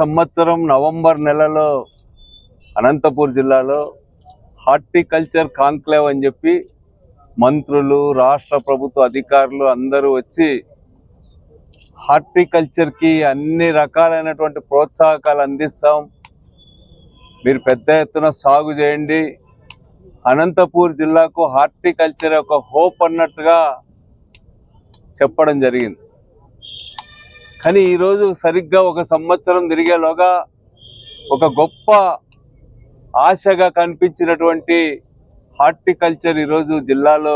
సంవత్సరం నవంబర్ నెలలో అనంతపూర్ జిల్లాలో హార్టికల్చర్ కాంక్లేవ్ అని చెప్పి మంత్రులు రాష్ట్ర ప్రభుత్వ అధికారులు అందరూ వచ్చి హార్టికల్చర్కి అన్ని రకాలైనటువంటి ప్రోత్సాహకాలు అందిస్తాం. మీరు పెద్ద ఎత్తున సాగు చేయండి. అనంతపూర్ జిల్లాకు హార్టికల్చర్ ఒక హోప్ అన్నట్టుగా చెప్పడం జరిగింది. కానీ ఈరోజు సరిగ్గా ఒక సంవత్సరం తిరిగేలోగా ఒక గొప్ప ఆశగా కనిపించినటువంటి హార్టికల్చర్ ఈరోజు జిల్లాలో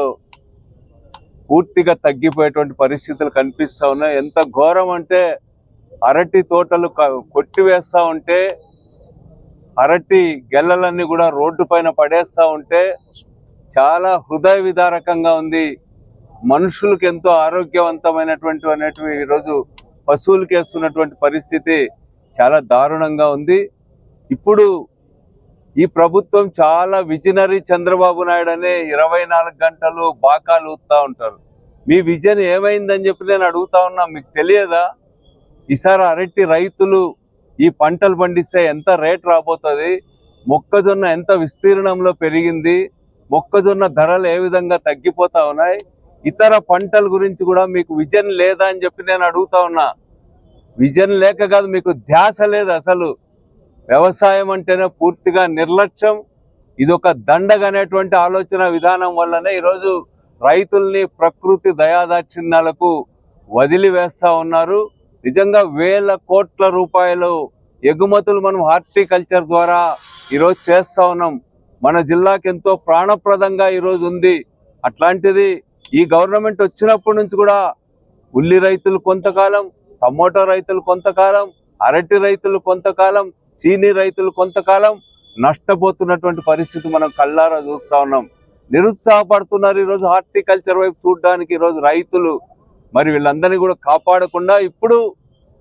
పూర్తిగా తగ్గిపోయేటువంటి పరిస్థితులు కనిపిస్తూ ఉన్నాయి. ఎంత ఘోరం అంటే అరటి తోటలు కొట్టివేస్తూ ఉంటే అరటి గెల్లలన్నీ కూడా రోడ్డు పైన పడేస్తూ ఉంటే చాలా హృదయ విదారకంగా ఉంది. మనుషులకు ఎంతో ఆరోగ్యవంతమైనటువంటి అనేటివి ఈరోజు పశువులు కేస్తున్నటువంటి పరిస్థితి చాలా దారుణంగా ఉంది. ఇప్పుడు ఈ ప్రభుత్వం చాలా విజనరీ చంద్రబాబు నాయుడు అనే ఇరవై నాలుగు గంటలు బాకాలు ఊతా ఉంటారు. మీ విజన్ ఏమైందని చెప్పి నేను అడుగుతా ఉన్నా మీకు తెలియదా? ఈసారి అరటి రైతులు ఈ పంటలు పండిస్తే ఎంత రేట్ రాబోతుంది? మొక్కజొన్న ఎంత విస్తీర్ణంలో పెరిగింది? మొక్కజొన్న ధరలు ఏ విధంగా తగ్గిపోతా ఉన్నాయి? ఇతర పంటల గురించి కూడా మీకు విజన్ లేదా అని చెప్పి నేను అడుగుతా ఉన్నా. విజన్ లేక కాదు మీకు ధ్యాస లేదు అసలు. వ్యవసాయం అంటేనే పూర్తిగా నిర్లక్ష్యం. ఇది ఒక దండగనేటువంటి ఆలోచన విధానం వల్లనే ఈరోజు రైతుల్ని ప్రకృతి దయాదాక్షిణ్యాలకు వదిలివేస్తా ఉన్నారు. నిజంగా వేల కోట్ల రూపాయలు ఎగుమతులు మనం హార్టికల్చర్ ద్వారా ఈరోజు చేస్తా ఉన్నాం. మన జిల్లాకి ఎంతో ప్రాణప్రదంగా ఈరోజు ఉంది. అట్లాంటిది ఈ గవర్నమెంట్ వచ్చినప్పటి నుంచి కూడా ఉల్లి రైతులు కొంతకాలం టమోటా రైతులు కొంతకాలం అరటి రైతులు కొంతకాలం చీనీ రైతులు కొంతకాలం నష్టపోతున్నటువంటి పరిస్థితి మనం కళ్ళారా చూస్తూ ఉన్నాం. నిరుత్సాహపడుతున్నారు ఈరోజు హార్టికల్చర్ వైపు చూడడానికి ఈరోజు రైతులు. మరి వీళ్ళందరినీ కూడా కాపాడకుండా ఇప్పుడు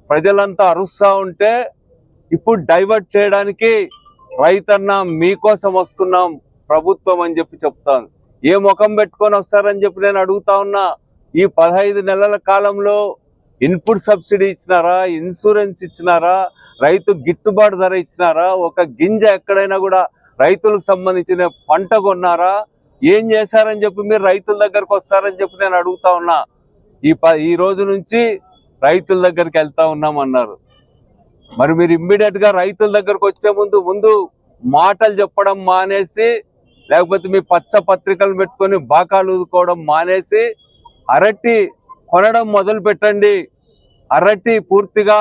ప్రజలంతా అరుస్తూ ఉంటే ఇప్పుడు డైవర్ట్ చేయడానికి రైతన్నా మీకోసం వస్తున్నాం ప్రభుత్వం అని చెప్పి చెప్తాను ఏ ముఖం పెట్టుకొని వస్తారని చెప్పి నేను అడుగుతా ఉన్నా. ఈ పదహైదు నెలల కాలంలో ఇన్పుట్ సబ్సిడీ ఇచ్చినారా? ఇన్సూరెన్స్ ఇచ్చినారా? రైతు గిట్టుబాటు ధర ఇచ్చినారా? ఒక గింజ ఎక్కడైనా కూడా రైతులకు సంబంధించిన పంట కొన్నారా? ఏం చేశారని చెప్పి మీరు రైతుల దగ్గరకు వస్తారని చెప్పి నేను అడుగుతా ఉన్నా. ఈ ప ఈ రోజు నుంచి రైతుల దగ్గరికి వెళ్తా ఉన్నాం అన్నారు. మరి మీరు ఇమ్మీడియట్గా రైతుల దగ్గరకు వచ్చే ముందు ముందు మాటలు చెప్పడం మానేసి లేకపోతే మీ పచ్చ పత్రికలు పెట్టుకొని బాకాలు ఊదుకోవడం మానేసి అరటి కొనడం మొదలు పెట్టండి అరటి పూర్తిగా